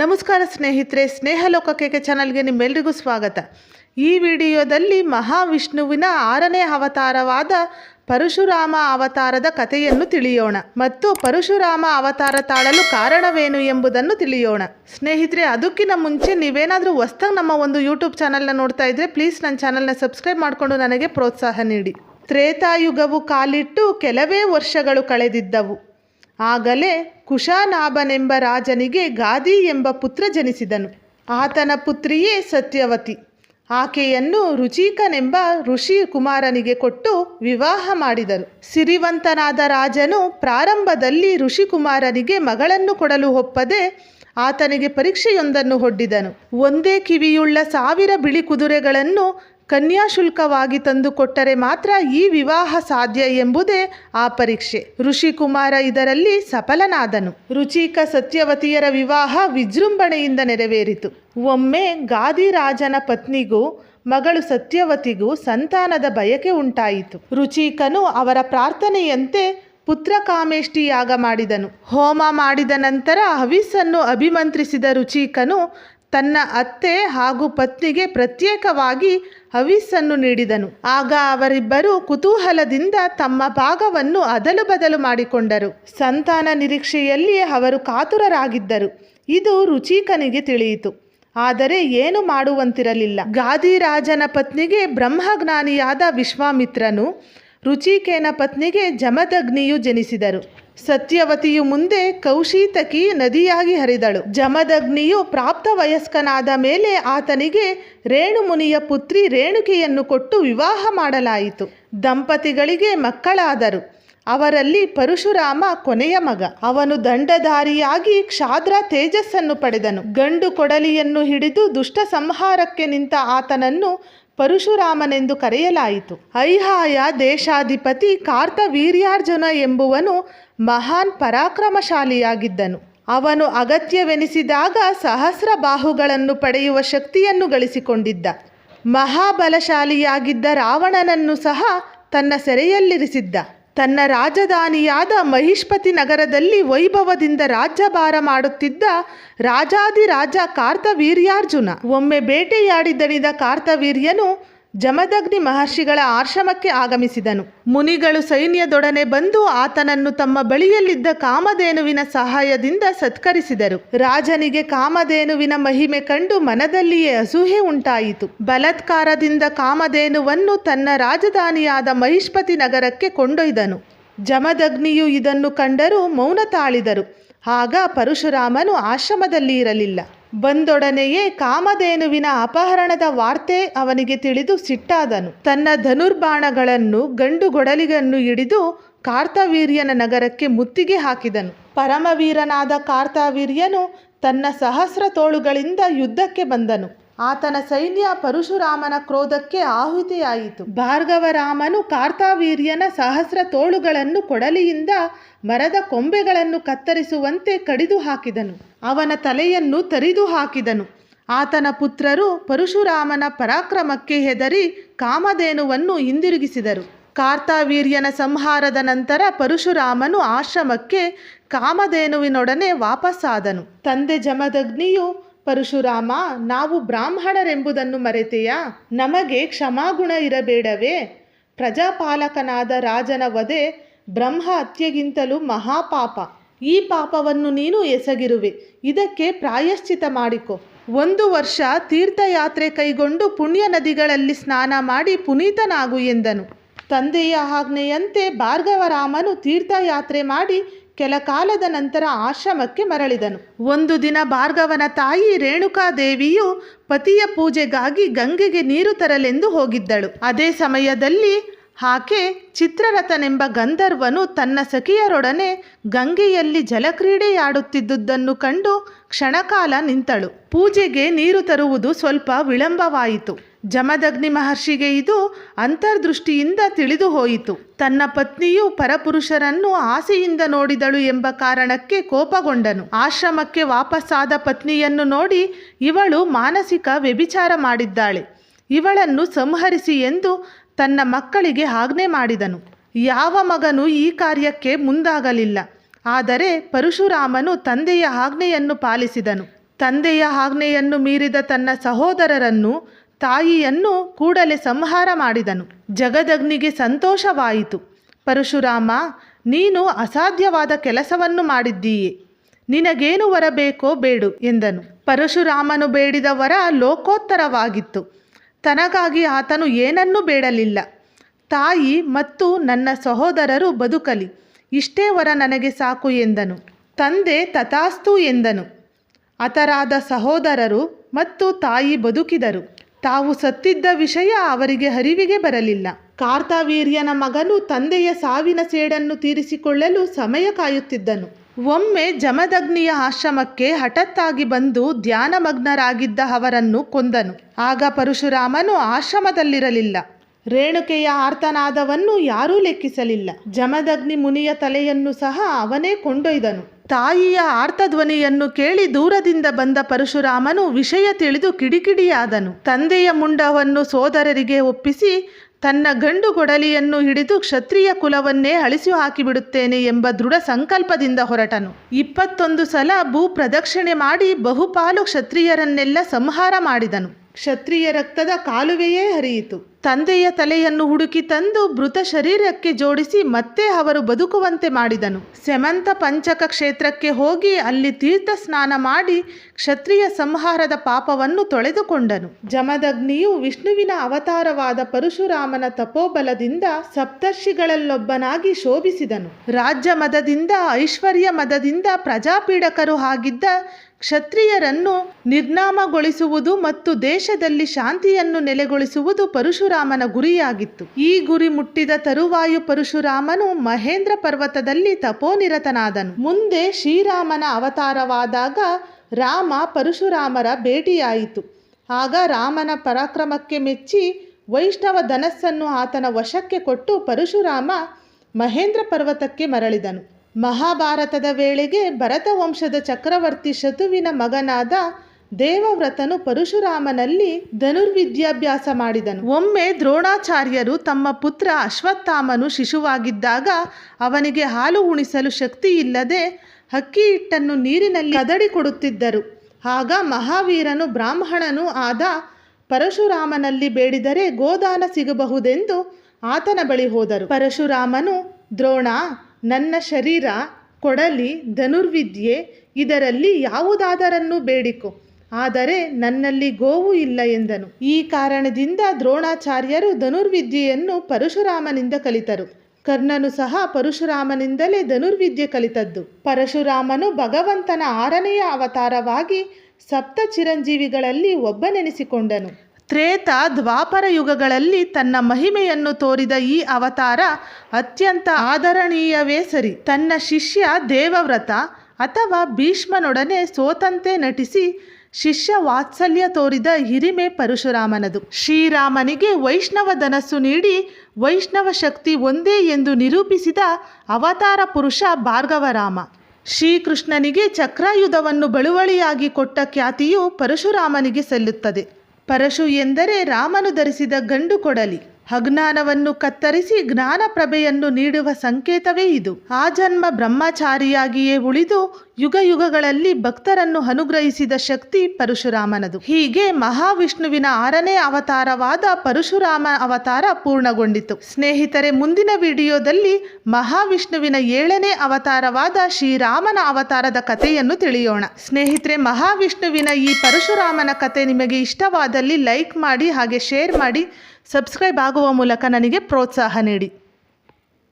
ನಮಸ್ಕಾರ ಸ್ನೇಹಿತರೆ ಸ್ನೇಹ ಲೋಕಕ್ಕೆ ಚಾನಲ್ಗೆ ನಿಮ್ಮೆಲ್ರಿಗೂ ಸ್ವಾಗತ. ಈ ವಿಡಿಯೋದಲ್ಲಿ ಮಹಾವಿಷ್ಣುವಿನ ಆರನೇ ಅವತಾರವಾದ ಪರಶುರಾಮ ಅವತಾರದ ಕಥೆಯನ್ನು ತಿಳಿಯೋಣ. ಮತ್ತು ಪರಶುರಾಮ ಅವತಾರ ತಾಳಲು ಕಾರಣವೇನು ಎಂಬುದನ್ನು ತಿಳಿಯೋಣ. ಸ್ನೇಹಿತರೆ, ಅದಕ್ಕಿಂತ ಮುಂಚೆ ನೀವೇನಾದರೂ ಹೊಸ್ದಾಗಿ ನಮ್ಮ ಒಂದು ಯೂಟ್ಯೂಬ್ ಚಾನಲ್ನ ನೋಡ್ತಾ ಇದ್ರೆ ಪ್ಲೀಸ್ ನನ್ನ ಚಾನಲ್ನ ಸಬ್ಸ್ಕ್ರೈಬ್ ಮಾಡಿಕೊಂಡು ನನಗೆ ಪ್ರೋತ್ಸಾಹ ನೀಡಿ. ತ್ರೇತಾಯುಗವು ಕಾಲಿಟ್ಟು ಕೆಲವೇ ವರ್ಷಗಳು ಕಳೆದಿದ್ದವು. ಆಗಲೇ ಕುಶಾನಾಭನೆಂಬ ರಾಜನಿಗೆ ಗಾದಿ ಎಂಬ ಪುತ್ರ ಜನಿಸಿದನು. ಆತನ ಪುತ್ರಿಯೇ ಸತ್ಯವತಿ. ಆಕೆಯನ್ನು ರುಚಿಕನೆಂಬ ಋಷಿ ಕುಮಾರನಿಗೆ ಕೊಟ್ಟು ವಿವಾಹ ಮಾಡಿದರು. ಸಿರಿವಂತನಾದ ರಾಜನು ಪ್ರಾರಂಭದಲ್ಲಿ ಋಷಿಕುಮಾರನಿಗೆ ಮಗಳನ್ನು ಕೊಡಲು ಒಪ್ಪದೆ ಆತನಿಗೆ ಪರೀಕ್ಷೆಯೊಂದನ್ನು ಹೊಡ್ಡಿದನು. ಒಂದೇ ಕಿವಿಯುಳ್ಳ ಸಾವಿರ ಬಿಳಿ ಕುದುರೆಗಳನ್ನು ಕನ್ಯಾಶುಲ್ಕವಾಗಿ ತಂದುಕೊಟ್ಟರೆ ಮಾತ್ರ ಈ ವಿವಾಹ ಸಾಧ್ಯ ಎಂಬುದೇ ಆ ಪರೀಕ್ಷೆ. ಋಷಿಕುಮಾರ ಇದರಲ್ಲಿ ಸಫಲನಾದನು. ರುಚಿಕ ಸತ್ಯವತಿಯರ ವಿವಾಹ ವಿಜೃಂಭಣೆಯಿಂದ ನೆರವೇರಿತು. ಒಮ್ಮೆ ಗಾದಿರಾಜನ ಪತ್ನಿಗೂ, ಮಗಳು ಸತ್ಯವತಿಗೂ ಸಂತಾನದ ಬಯಕೆ ಉಂಟಾಯಿತು. ರುಚಿಕನು ಅವರ ಪ್ರಾರ್ಥನೆಯಂತೆ ಪುತ್ರಕಾಮೇಷ್ಟಿ ಯಾಗ ಮಾಡಿದನು. ಹೋಮ ಮಾಡಿದ ನಂತರ ಹವಿಸ್ಸನ್ನು ಅಭಿಮಂತ್ರಿಸಿದ ರುಚಿಕನು ತನ್ನ ಅತ್ತೆ ಹಾಗೂ ಪತ್ನಿಗೆ ಪ್ರತ್ಯೇಕವಾಗಿ ಹವಿಸ್ಸನ್ನು ನೀಡಿದನು. ಆಗ ಅವರಿಬ್ಬರು ಕುತೂಹಲದಿಂದ ತಮ್ಮ ಭಾಗವನ್ನು ಅದಲು ಬದಲು ಮಾಡಿಕೊಂಡರು. ಸಂತಾನ ನಿರೀಕ್ಷೆಯಲ್ಲಿ ಅವರು ಕಾತುರರಾಗಿದ್ದರು. ಇದು ರುಚಿಕನಿಗೆ ತಿಳಿಯಿತು. ಆದರೆ ಏನು ಮಾಡುವಂತಿರಲಿಲ್ಲ. ಗಾದಿರಾಜನ ಪತ್ನಿಗೆ ಬ್ರಹ್ಮಜ್ಞಾನಿಯಾದ ವಿಶ್ವಾಮಿತ್ರನು ರುಚಿಕೇನ ಪತ್ನಿಗೆ ಜಮದಗ್ನಿಯು ಜನಿಸಿದರು. ಸತ್ಯವತಿಯು ಮುಂದೆ ಕೌಶೀತಕಿ ನದಿಯಾಗಿ ಹರಿದಳು. ಜಮದಗ್ನಿಯು ಪ್ರಾಪ್ತ ವಯಸ್ಕನಾದ ಮೇಲೆ ಆತನಿಗೆ ರೇಣುಮುನಿಯ ಪುತ್ರಿ ರೇಣುಕೆಯನ್ನು ಕೊಟ್ಟು ವಿವಾಹ ಮಾಡಲಾಯಿತು. ದಂಪತಿಗಳಿಗೆ ಮಕ್ಕಳಾದರು. ಅವರಲ್ಲಿ ಪರಶುರಾಮ ಕೊನೆಯ ಮಗ. ಅವನು ದಂಡಧಾರಿಯಾಗಿ ಕ್ಷಾದ್ರ ತೇಜಸ್ಸನ್ನು ಪಡೆದನು. ಗಂಡು ಕೊಡಲಿಯನ್ನು ಹಿಡಿದು ದುಷ್ಟ ಸಂಹಾರಕ್ಕೆ ನಿಂತ ಆತನನ್ನು ಪರಶುರಾಮನೆಂದು ಕರೆಯಲಾಯಿತು. ಐಹಾಯ ದೇಶಾಧಿಪತಿ ಕಾರ್ತವೀರ್ಯಾರ್ಜುನ ಎಂಬುವನು ಮಹಾನ್ ಪರಾಕ್ರಮಶಾಲಿಯಾಗಿದ್ದನು. ಅವನು ಅಗತ್ಯವೆನಿಸಿದಾಗ ಸಹಸ್ರ ಬಾಹುಗಳನ್ನು ಪಡೆಯುವ ಶಕ್ತಿಯನ್ನು ಗಳಿಸಿಕೊಂಡಿದ್ದ. ಮಹಾಬಲಶಾಲಿಯಾಗಿದ್ದ ರಾವಣನನ್ನು ಸಹ ತನ್ನ ಸೆರೆಯಲ್ಲಿರಿಸಿದ್ದ. ತನ್ನ ರಾಜಧಾನಿಯಾದ ಮಹಿಷ್ಪತಿ ನಗರದಲ್ಲಿ ವೈಭವದಿಂದ ರಾಜ್ಯಭಾರ ಮಾಡುತ್ತಿದ್ದ ರಾಜಾದಿರಾಜ ಕಾರ್ತವೀರ್ಯಾರ್ಜುನ ಒಮ್ಮೆ ಬೇಟೆಯಾಡಿದಣಿದ ಕಾರ್ತವೀರ್ಯನು ಜಮದಗ್ನಿ ಮಹರ್ಷಿಗಳ ಆಶ್ರಮಕ್ಕೆ ಆಗಮಿಸಿದನು. ಮುನಿಗಳು ಸೈನ್ಯದೊಡನೆ ಬಂದು ಆತನನ್ನು ತಮ್ಮ ಬಳಿಯಲ್ಲಿದ್ದ ಕಾಮಧೇನುವಿನ ಸಹಾಯದಿಂದ ಸತ್ಕರಿಸಿದರು. ರಾಜನಿಗೆ ಕಾಮಧೇನುವಿನ ಮಹಿಮೆ ಕಂಡು ಮನದಲ್ಲಿಯೇ ಅಸೂಹೆ ಉಂಟಾಯಿತು. ಬಲತ್ಕಾರದಿಂದ ಕಾಮಧೇನುವನ್ನು ತನ್ನ ರಾಜಧಾನಿಯಾದ ಮಹಿಷ್ಪತಿ ನಗರಕ್ಕೆ ಕೊಂಡೊಯ್ದನು. ಜಮದಗ್ನಿಯು ಇದನ್ನು ಕಂಡರೂ ಮೌನ ತಾಳಿದರು. ಆಗ ಪರಶುರಾಮನು ಆಶ್ರಮದಲ್ಲಿ ಇರಲಿಲ್ಲ. ಬಂದೊಡನೆಯೇ ಕಾಮಧೇನುವಿನ ಅಪಹರಣದ ವಾರ್ತೆ ಅವನಿಗೆ ತಿಳಿದು ಸಿಟ್ಟಾದನು. ತನ್ನ ಧನುರ್ಬಾಣಗಳನ್ನು, ಗಂಡುಗೊಡಲಿಗನ್ನು ಹಿಡಿದು ಕಾರ್ತವೀರ್ಯನ ನಗರಕ್ಕೆ ಮುತ್ತಿಗೆ ಹಾಕಿದನು. ಪರಮವೀರನಾದ ಕಾರ್ತವೀರ್ಯನು ತನ್ನ ಸಹಸ್ರ ತೋಳುಗಳಿಂದ ಯುದ್ಧಕ್ಕೆ ಬಂದನು. ಆತನ ಸೈನ್ಯ ಪರಶುರಾಮನ ಕ್ರೋಧಕ್ಕೆ ಆಹುತಿಯಾಯಿತು. ಭಾರ್ಗವರಾಮನು ಕಾರ್ತಾವೀರ್ಯನ ಸಹಸ್ರ ತೋಳುಗಳನ್ನು ಕೊಡಲಿಯಿಂದ ಮರದ ಕೊಂಬೆಗಳನ್ನು ಕತ್ತರಿಸುವಂತೆ ಕಡಿದು ಹಾಕಿದನು. ಅವನ ತಲೆಯನ್ನು ತರಿದು ಹಾಕಿದನು. ಆತನ ಪುತ್ರರು ಪರಶುರಾಮನ ಪರಾಕ್ರಮಕ್ಕೆ ಹೆದರಿ ಕಾಮಧೇನುವನ್ನು ಹಿಂದಿರುಗಿಸಿದರು. ಕಾರ್ತಾವೀರ್ಯನ ಸಂಹಾರದ ನಂತರ ಪರಶುರಾಮನು ಆಶ್ರಮಕ್ಕೆ ಕಾಮಧೇನುವಿನೊಡನೆ ವಾಪಸ್ಸಾದನು ತಂದೆ ಜಮದಗ್ನಿಯು, ಪರಶುರಾಮ, ನಾವು ಬ್ರಾಹ್ಮಣರೆಂಬುದನ್ನು ಮರೆತೆಯಾ? ನಮಗೆ ಕ್ಷಮಾಗುಣ ಇರಬೇಡವೇ? ಪ್ರಜಾಪಾಲಕನಾದ ರಾಜನ ವಧೆ ಬ್ರಹ್ಮ ಹತ್ಯೆಗಿಂತಲೂ ಮಹಾಪಾಪ. ಈ ಪಾಪವನ್ನು ನೀನು ಎಸಗಿರುವೆ. ಇದಕ್ಕೆ ಪ್ರಾಯಶ್ಚಿತ ಮಾಡಿಕೊ. ಒಂದು ವರ್ಷ ತೀರ್ಥಯಾತ್ರೆ ಕೈಗೊಂಡು ಪುಣ್ಯ ನದಿಗಳಲ್ಲಿ ಸ್ನಾನ ಮಾಡಿ ಪುನೀತನಾಗು ಎಂದನು. ತಂದೆಯ ಆಜ್ಞೆಯಂತೆ ಭಾರ್ಗವರಾಮನು ತೀರ್ಥಯಾತ್ರೆ ಮಾಡಿ ಕೆಲ ಕಾಲದ ನಂತರ ಆಶ್ರಮಕ್ಕೆ ಮರಳಿದನು. ಒಂದು ದಿನ ಭಾರ್ಗವನ ತಾಯಿ ರೇಣುಕಾದೇವಿಯು ಪತಿಯ ಪೂಜೆಗಾಗಿ ಗಂಗೆಗೆ ನೀರು ತರಲೆಂದು ಹೋಗಿದ್ದಳು. ಅದೇ ಸಮಯದಲ್ಲಿ ಆಕೆ ಚಿತ್ರರಥನೆಂಬ ಗಂಧರ್ವನು ತನ್ನ ಸಖಿಯರೊಡನೆ ಗಂಗೆಯಲ್ಲಿ ಜಲಕ್ರೀಡೆಯಾಡುತ್ತಿದ್ದುದನ್ನು ಕಂಡು ಕ್ಷಣಕಾಲ ನಿಂತಳು. ಪೂಜೆಗೆ ನೀರು ತರುವುದು ಸ್ವಲ್ಪ ವಿಳಂಬವಾಯಿತು. ಜಮದಗ್ನಿ ಮಹರ್ಷಿಗೆ ಇದು ಅಂತರ್ದೃಷ್ಟಿಯಿಂದ ತಿಳಿದು ಹೋಯಿತು ತನ್ನ ಪತ್ನಿಯು ಪರಪುರುಷರನ್ನು ಆಸೆಯಿಂದ ನೋಡಿದಳು ಎಂಬ ಕಾರಣಕ್ಕೆ ಕೋಪಗೊಂಡನು. ಆಶ್ರಮಕ್ಕೆ ವಾಪಸ್ಸಾದ ಪತ್ನಿಯನ್ನು ನೋಡಿ ಇವಳು ಮಾನಸಿಕ ವ್ಯಭಿಚಾರ ಮಾಡಿದ್ದಾಳೆ. ಇವಳನ್ನು ಸಂಹರಿಸಿ ಎಂದು ತನ್ನ ಮಕ್ಕಳಿಗೆ ಆಜ್ಞೆ ಮಾಡಿದನು. ಯಾವ ಮಗನು ಈ ಕಾರ್ಯಕ್ಕೆ ಮುಂದಾಗಲಿಲ್ಲ. ಆದರೆ ಪರಶುರಾಮನು ತಂದೆಯ ಆಜ್ಞೆಯನ್ನು ಪಾಲಿಸಿದನು. ತಂದೆಯ ಆಜ್ಞೆಯನ್ನು ಮೀರಿದ ತನ್ನ ಸಹೋದರರನ್ನು, ತಾಯಿಯನ್ನು ಕೂಡಲೇ ಸಂಹಾರ ಮಾಡಿದನು. ಜಗದಗ್ನಿಗೆ ಸಂತೋಷವಾಯಿತು. ಪರಶುರಾಮ, ನೀನು ಅಸಾಧ್ಯವಾದ ಕೆಲಸವನ್ನು ಮಾಡಿದ್ದೀಯೆ. ನಿನಗೇನು ವರಬೇಕೋ ಬೇಡು ಎಂದನು. ಪರಶುರಾಮನು ಬೇಡಿದ ವರ ಲೋಕೋತ್ತರವಾಗಿತ್ತು. ತನಗಾಗಿ ಆತನು ಏನನ್ನೂ ಬೇಡಲಿಲ್ಲ. ತಾಯಿ ಮತ್ತು ನನ್ನ ಸಹೋದರರು ಬದುಕಲಿ. ಇಷ್ಟೇ ವರ ನನಗೆ ಸಾಕು ಎಂದನು. ತಂದೆ ತಥಾಸ್ತು ಎಂದನು. ಅತರಾದ ಸಹೋದರರು ಮತ್ತು ತಾಯಿ ಬದುಕಿದರು. ತಾವು ಸತ್ತಿದ್ದ ವಿಷಯ ಅವರಿಗೆ ಅರಿವಿಗೆ ಬರಲಿಲ್ಲ. ಕಾರ್ತಾವೀರ್ಯನ ಮಗನು ತಂದೆಯ ಸಾವಿನ ಸೇಡನ್ನು ತೀರಿಸಿಕೊಳ್ಳಲು ಸಮಯ ಕಾಯುತ್ತಿದ್ದನು. ಒಮ್ಮೆ ಜಮದಗ್ನಿಯ ಆಶ್ರಮಕ್ಕೆ ಹಠತ್ತಾಗಿ ಬಂದು ಧ್ಯಾನಮಗ್ನರಾಗಿದ್ದ ಅವರನ್ನು ಕೊಂದನು. ಆಗ ಪರಶುರಾಮನು ಆಶ್ರಮದಲ್ಲಿರಲಿಲ್ಲ. ರೇಣುಕೆಯ ಆರ್ತನಾದವನ್ನು ಯಾರೂ ಲೆಕ್ಕಿಸಲಿಲ್ಲ. ಜಮದಗ್ನಿ ಮುನಿಯ ತಲೆಯನ್ನು ಸಹ ಅವನೇ ಕೊಂಡೊಯ್ದನು. ತಾಯಿಯ ಆರ್ತಧ್ವನಿಯನ್ನು ಕೇಳಿ ದೂರದಿಂದ ಬಂದ ಪರಶುರಾಮನು ವಿಷಯ ತಿಳಿದು ಕಿಡಿಕಿಡಿಯಾದನು. ತಂದೆಯ ಮುಂಡವನ್ನು ಸೋದರರಿಗೆ ಒಪ್ಪಿಸಿ ತನ್ನ ಗಂಡು ಗೊಡಲಿಯನ್ನು ಹಿಡಿದು ಕ್ಷತ್ರಿಯ ಕುಲವನ್ನೇ ಅಳಿಸಿ ಹಾಕಿಬಿಡುತ್ತೇನೆ ಎಂಬ ದೃಢ ಸಂಕಲ್ಪದಿಂದ ಹೊರಟನು. ಇಪ್ಪತ್ತೊಂದು ಸಲ ಭೂ ಪ್ರದಕ್ಷಿಣೆ ಮಾಡಿ ಬಹುಪಾಲು ಕ್ಷತ್ರಿಯರನ್ನೆಲ್ಲ ಸಂಹಾರ ಮಾಡಿದನು. ಕ್ಷತ್ರಿಯ ರಕ್ತದ ಕಾಲುವೆಯೇ ಹರಿಯಿತು. ತಂದೆಯ ತಲೆಯನ್ನು ಹುಡುಕಿ ತಂದು ಮೃತ ಶರೀರಕ್ಕೆ ಜೋಡಿಸಿ ಮತ್ತೆ ಅವರು ಬದುಕುವಂತೆ ಮಾಡಿದನು. ಸೆಮಂತ ಪಂಚಕ ಕ್ಷೇತ್ರಕ್ಕೆ ಹೋಗಿ ಅಲ್ಲಿ ತೀರ್ಥ ಸ್ನಾನ ಮಾಡಿ ಕ್ಷತ್ರಿಯ ಸಂಹಾರದ ಪಾಪವನ್ನು ತೊಳೆದುಕೊಂಡನು. ಜಮದಗ್ನಿಯು ವಿಷ್ಣುವಿನ ಅವತಾರವಾದ ಪರಶುರಾಮನ ತಪೋಬಲದಿಂದ ಸಪ್ತರ್ಷಿಗಳಲ್ಲೊಬ್ಬನಾಗಿ ಶೋಭಿಸಿದನು. ರಾಜ್ಯ ಮದದಿಂದ ಐಶ್ವರ್ಯ ಮದದಿಂದ ಪ್ರಜಾಪೀಡಕರು ಆಗಿದ್ದ ಕ್ಷತ್ರಿಯರನ್ನು ನಿರ್ನಾಮಗೊಳಿಸುವುದು ಮತ್ತು ದೇಶದಲ್ಲಿ ಶಾಂತಿಯನ್ನು ನೆಲೆಗೊಳಿಸುವುದು ಪರಶುರಾಮನ ಗುರಿಯಾಗಿತ್ತು. ಈ ಗುರಿ ಮುಟ್ಟಿದ ತರುವಾಯು ಪರಶುರಾಮನು ಮಹೇಂದ್ರ ಪರ್ವತದಲ್ಲಿ ತಪೋನಿರತನಾದನು. ಮುಂದೆ ಶ್ರೀರಾಮನ ಅವತಾರವಾದಾಗ ರಾಮ ಪರಶುರಾಮರ ಭೇಟಿಯಾಯಿತು. ಆಗ ರಾಮನ ಪರಾಕ್ರಮಕ್ಕೆ ಮೆಚ್ಚಿ ವೈಷ್ಣವ ಧನಸ್ಸನ್ನು ಆತನ ವಶಕ್ಕೆ ಕೊಟ್ಟು ಪರಶುರಾಮ ಮಹೇಂದ್ರ ಪರ್ವತಕ್ಕೆ ಮರಳಿದನು. ಮಹಾಭಾರತದ ವೇಳೆಗೆ ಭರತ ವಂಶದ ಚಕ್ರವರ್ತಿ ಶತುವಿನ ಮಗನಾದ ದೇವವ್ರತನು ಪರಶುರಾಮನಲ್ಲಿ ಧನುರ್ವಿದ್ಯಾಭ್ಯಾಸ ಮಾಡಿದನು. ಒಮ್ಮೆ ದ್ರೋಣಾಚಾರ್ಯರು ತಮ್ಮ ಪುತ್ರ ಅಶ್ವತ್ಥಾಮನು ಶಿಶುವಾಗಿದ್ದಾಗ ಅವನಿಗೆ ಹಾಲು ಉಣಿಸಲು ಶಕ್ತಿ ಇಲ್ಲದೆ ಹಕ್ಕಿ ಹಿಟ್ಟನ್ನು ನೀರಿನಲ್ಲಿ ಕದಡಿ ಕೊಡುತ್ತಿದ್ದರು. ಆಗ ಮಹಾವೀರನು ಬ್ರಾಹ್ಮಣನೂ ಆದ ಪರಶುರಾಮನಲ್ಲಿ ಬೇಡಿದರೆ ಗೋದಾನ ಸಿಗಬಹುದೆಂದು ಆತನ ಬಳಿ ಹೋದರು. ಪರಶುರಾಮನು, ದ್ರೋಣ ನನ್ನ ಶರೀರ ಕೊಡಲಿ ಧನುರ್ವಿದ್ಯೆ, ಇದರಲ್ಲಿ ಯಾವುದಾದರನ್ನೂ ಬೇಡಿಕೊ. ಆದರೆ ನನ್ನಲ್ಲಿ ಗೋವು ಇಲ್ಲ ಎಂದನು. ಈ ಕಾರಣದಿಂದ ದ್ರೋಣಾಚಾರ್ಯರು ಧನುರ್ವಿದ್ಯೆಯನ್ನು ಪರಶುರಾಮನಿಂದ ಕಲಿತರು. ಕರ್ಣನು ಸಹ ಪರಶುರಾಮನಿಂದಲೇ ಧನುರ್ವಿದ್ಯೆ ಕಲಿತದ್ದು. ಪರಶುರಾಮನು ಭಗವಂತನ ಆರನೆಯ ಅವತಾರವಾಗಿ ಸಪ್ತ ಚಿರಂಜೀವಿಗಳಲ್ಲಿ ಒಬ್ಬನೆನಿಸಿಕೊಂಡನು. ತ್ರೇತ ದ್ವಾಪರ ಯುಗಗಳಲ್ಲಿ ತನ್ನ ಮಹಿಮೆಯನ್ನು ತೋರಿದ ಈ ಅವತಾರ ಅತ್ಯಂತ ಆದರಣೀಯವೇ ಸರಿ. ತನ್ನ ಶಿಷ್ಯ ದೇವವ್ರತ ಅಥವಾ ಭೀಷ್ಮನೊಡನೆ ಸೋತಂತೆ ನಟಿಸಿ ಶಿಷ್ಯ ವಾತ್ಸಲ್ಯ ತೋರಿದ ಹಿರಿಮೆ ಪರಶುರಾಮನದು. ಶ್ರೀರಾಮನಿಗೆ ವೈಷ್ಣವ ಧನಸ್ಸು ನೀಡಿ ವೈಷ್ಣವ ಶಕ್ತಿ ಒಂದೇ ಎಂದು ನಿರೂಪಿಸಿದ ಅವತಾರ ಪುರುಷ ಭಾರ್ಗವರಾಮ. ಶ್ರೀಕೃಷ್ಣನಿಗೆ ಚಕ್ರಾಯುಧವನ್ನು ಬಳುವಳಿಯಾಗಿ ಕೊಟ್ಟ ಖ್ಯಾತಿಯು ಪರಶುರಾಮನಿಗೆ ಸಲ್ಲುತ್ತದೆ. ಪರಶು ಎಂದರೆ ರಾಮನು ಧರಿಸಿದ ಗಂಡು ಕೊಡಲಿ. ಅಜ್ಞಾನವನ್ನು ಕತ್ತರಿಸಿ ಜ್ಞಾನ ಪ್ರಭೆಯನ್ನು ನೀಡುವ ಸಂಕೇತವೇ ಇದು. ಆ ಜನ್ಮ ಬ್ರಹ್ಮಚಾರಿಯಾಗಿಯೇ ಉಳಿದು ಯುಗ ಯುಗಗಳಲ್ಲಿ ಭಕ್ತರನ್ನು ಅನುಗ್ರಹಿಸಿದ ಶಕ್ತಿ ಪರಶುರಾಮನದು. ಹೀಗೆ ಮಹಾವಿಷ್ಣುವಿನ ಆರನೇ ಅವತಾರವಾದ ಪರಶುರಾಮ ಅವತಾರ ಪೂರ್ಣಗೊಂಡಿತು. ಸ್ನೇಹಿತರೆ, ಮುಂದಿನ ವಿಡಿಯೋದಲ್ಲಿ ಮಹಾವಿಷ್ಣುವಿನ ಏಳನೇ ಅವತಾರವಾದ ಶ್ರೀರಾಮನ ಅವತಾರದ ಕಥೆಯನ್ನು ತಿಳಿಯೋಣ. ಸ್ನೇಹಿತರೆ, ಮಹಾವಿಷ್ಣುವಿನ ಈ ಪರಶುರಾಮನ ಕತೆ ನಿಮಗೆ ಇಷ್ಟವಾದಲ್ಲಿ ಲೈಕ್ ಮಾಡಿ ಹಾಗೆ ಶೇರ್ ಮಾಡಿ, ಸಬ್ಸ್ಕ್ರೈಬ್ ಆಗುವ ಮೂಲಕ ನನಗೆ ಪ್ರೋತ್ಸಾಹ ನೀಡಿ.